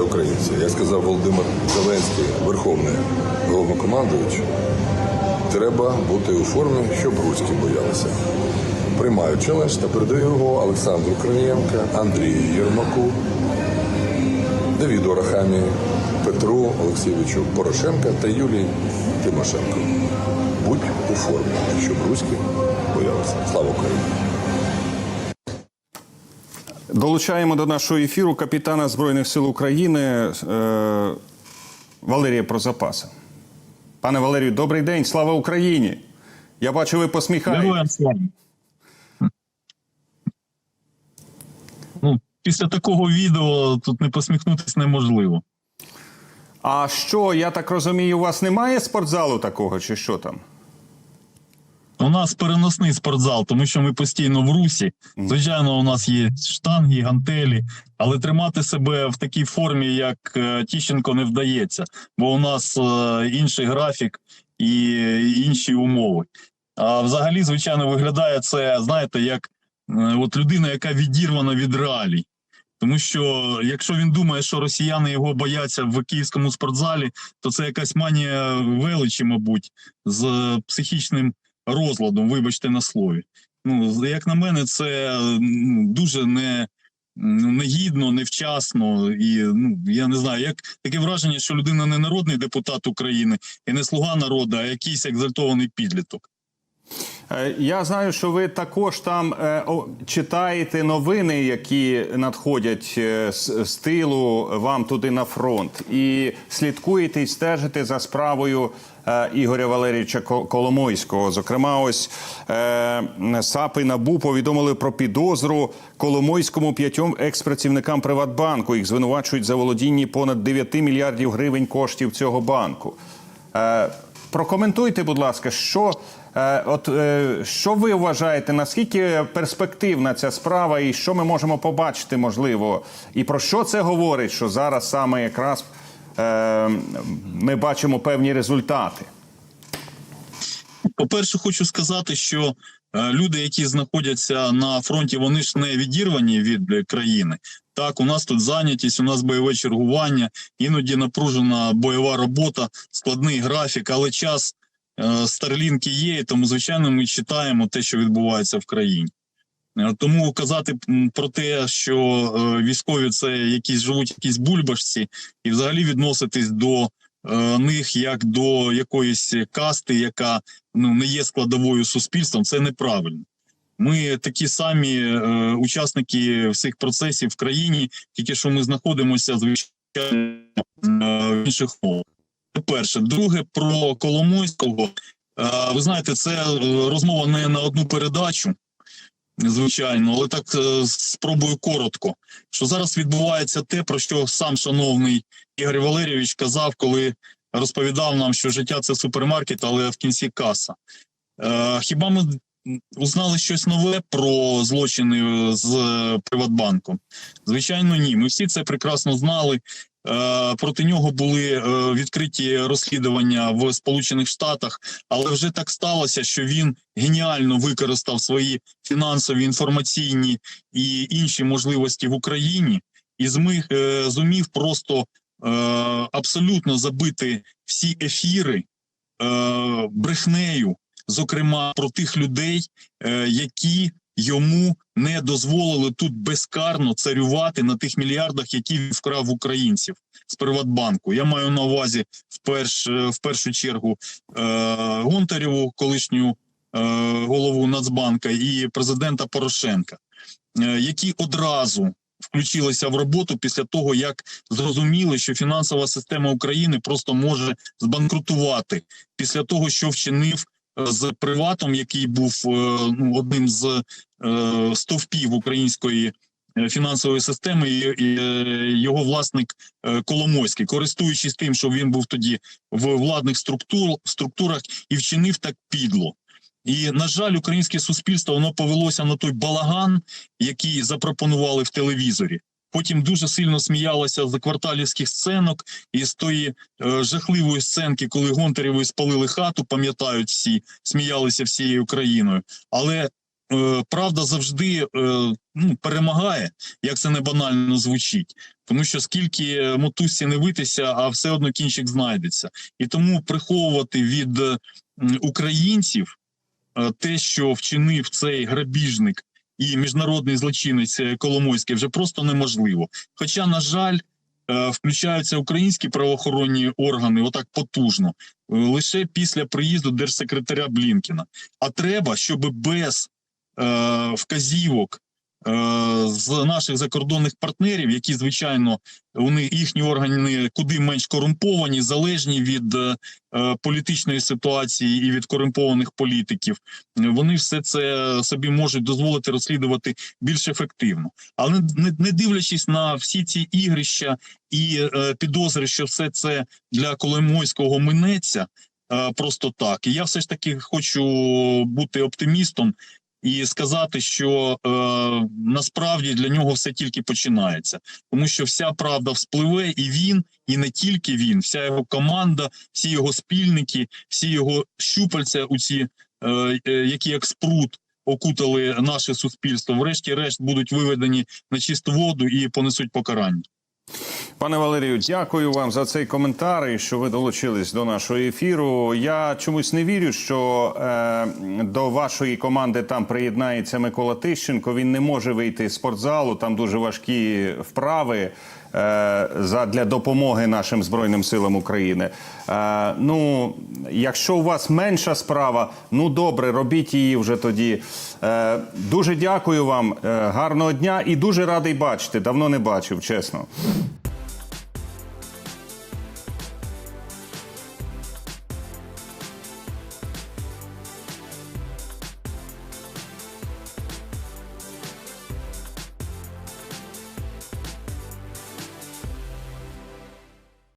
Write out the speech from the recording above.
Українці, як сказав Володимир Зеленський, Верховний головнокомандуючий, треба бути у формі, щоб руські боялися. Приймаю челендж та передаю його Олександру Краєнка, Андрію Єрмаку, Давіду Арахамі, Петру Олексійовичу Порошенка та Юлії Тимошенко. Будь у формі, щоб руські боялися. Слава Україні! Долучаємо до нашого ефіру капітана Збройних сил України е, Валерія Прозапаса. Пане Валерію, добрий день, слава Україні! Я бачу, ви посміхаєтесь. Ну, після такого відео тут не посміхнутися неможливо. А що, я так розумію, у вас немає спортзалу такого, чи що там? У нас переносний спортзал, тому що ми постійно в русі. Звичайно, у нас є штанги, гантелі, але тримати себе в такій формі, як е, Тіщенко, не вдається, бо у нас е, інший графік і інші умови. А взагалі, звичайно, виглядає це, знаєте, як е, от людина, яка відірвана від реалій. Тому що якщо він думає, що росіяни його бояться в київському спортзалі, то це якась манія величі, мабуть, з психічним розладом, вибачте на слові. Ну, як на мене, це ну, дуже не, негідно, невчасно. І ну я не знаю, як таке враження, що людина не народний депутат України і не слуга народу, а якийсь екзальтований підліток. Е, Я знаю, що ви також там е, читаєте новини, які надходять е, з, тилу вам туди на фронт, і слідкуєте і стежите за справою Ігоря Валерійовича Коломойського. Зокрема, ось е, САПи НАБУ повідомили про підозру Коломойському п'ятьом експрацівникам Приватбанку. Їх звинувачують за володінні понад 9 мільярдів гривень коштів цього банку. Прокоментуйте, будь ласка, що, от, е, що ви вважаєте, наскільки перспективна ця справа, і що ми можемо побачити, можливо, і про що це говорить, що зараз саме якраз е, ми бачимо певні результати? По-перше, хочу сказати, що е, люди, які знаходяться на фронті, вони ж не відірвані від е, країни. Так, у нас тут зайнятість, у нас бойове чергування, іноді напружена бойова робота, складний графік, але час е, старлінки є, і тому звичайно ми читаємо те, що відбувається в країні. Е, Тому казати про те, що е, військові це якісь живуть якісь бульбашці, і взагалі відноситись до е, них як до якоїсь касти, яка ну не є складовою суспільством, це неправильно. Ми такі самі е, учасники всіх процесів в країні, тільки що ми знаходимося звичайно е, в інших умовах. Перше, друге про Коломойського. Е, ви знаєте, це е, розмова не на одну передачу. Звичайно, але так е, спробую коротко. Що зараз відбувається те, про що сам шановний Ігор Валерійович казав, коли розповідав нам, що життя це супермаркет, але в кінці каса. Хіба ми узнали щось нове про злочини з е, Приватбанком? Звичайно, ні. Ми всі це прекрасно знали. Е, проти нього були е, відкриті розслідування в Сполучених Штатах, але вже так сталося, що він геніально використав свої фінансові, інформаційні і інші можливості в Україні і зміг е, зумів просто е, абсолютно забити всі ефіри е, брехнею, зокрема про тих людей, е, які йому не дозволили тут безкарно царювати на тих мільярдах, які він вкрав українців з Приватбанку. Я маю на увазі в, перш, е, в першу чергу е, Гонтарєву, колишню голову Нацбанка, і президента Порошенка, які одразу включилися в роботу після того, як зрозуміли, що фінансова система України просто може збанкрутувати після того, що вчинив з приватом, який був е, ну, одним з е, стовпів української е, фінансової системи, і, його власник Коломойський, користуючись тим, що він був тоді в владних структур, структурах і вчинив так підло. І на жаль, українське суспільство воно повелося на той балаган, який запропонували в телевізорі. Потім дуже сильно сміялося з кварталівських сценок і з тої е, жахливої сценки, коли Гонтарєвої спалили хату, пам'ятають всі, сміялися всією країною. Але е, правда завжди е, ну, перемагає, як це не банально звучить. Тому що скільки мотузці не витися, а все одно кінчик знайдеться. І тому приховувати від е, українців е, те, що вчинив цей грабіжник і міжнародний злочинець е, Коломойський, вже просто неможливо. Хоча, на жаль, е, включаються українські правоохоронні органи отак потужно е, лише після приїзду держсекретаря Блінкіна. А треба, щоб без е, вказівок з наших закордонних партнерів, які звичайно вони їхні органи куди менш корумповані, залежні від е, е, політичної ситуації і від корумпованих політиків, е, вони все це собі можуть дозволити розслідувати більш ефективно. Але не, не дивлячись на всі ці ігрища і е, підозри, що все це для Коломойського минеться е, просто так. І я все ж таки хочу бути оптимістом і сказати, що е, насправді для нього все тільки починається, тому що вся правда вспливе, і він, і не тільки він, вся його команда, всі його спільники, всі його щупальця, у ці е, е, які як спрут окутали наше суспільство, врешті-решт будуть виведені на чисту воду і понесуть покарання. Пане Валерію, дякую вам за цей коментар і що ви долучились до нашого ефіру. Я чомусь не вірю, що е, до вашої команди там приєднається Микола Тищенко. Він не може вийти з спортзалу. Там дуже важкі вправи для допомоги нашим збройним силам України. Е, ну, якщо у вас менша справа, ну добре, робіть її вже тоді. Е, дуже дякую вам, е, гарного дня і дуже радий бачити. Давно не бачив, чесно.